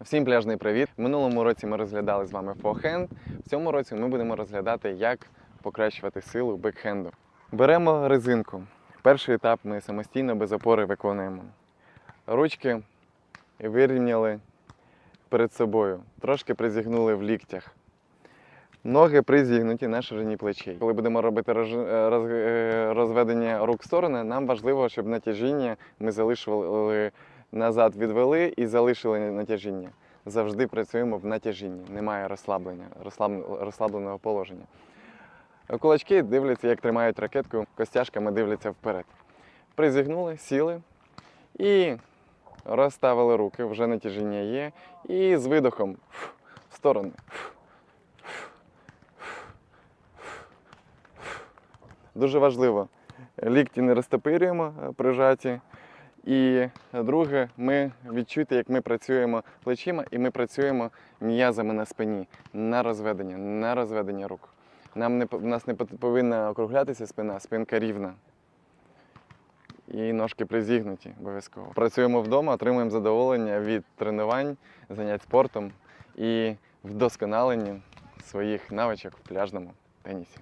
Всім пляжний привіт! Минулому році ми розглядали з вами фохенд. В цьому році ми будемо розглядати, як покращувати силу бекхенду. Беремо резинку. Перший етап ми самостійно без опори виконуємо. Ручки вирівняли перед собою, трошки призігнули в ліктях. Ноги призігнуті на ширині плечей. Коли будемо робити е, роз- е, розведення рук в сторони, нам важливо, щоб натяжіння ми залишили назад відвели і залишили натяжіння. Завжди працюємо в натяжінні, немає розслаблення, розслабленого положення. Кулачки дивляться, як тримають ракетку, костяшками дивляться вперед. Призігнули, сіли і розставили руки, вже натяжіння є. І з видохом в сторони. Дуже важливо. Лікті не розтопирюємо е, прижаті. І друге, ми відчуйте, як ми працюємо плечима і ми працюємо м'язами на спині, на розведення, на розведення рук. Нам не, в нас не повинна округлятися спина, спинка рівна. І ножки призігнуті обов'язково. Працюємо вдома, отримуємо задоволення від тренувань, занять спортом і вдосконалення своїх навичок в пляжному тенісі.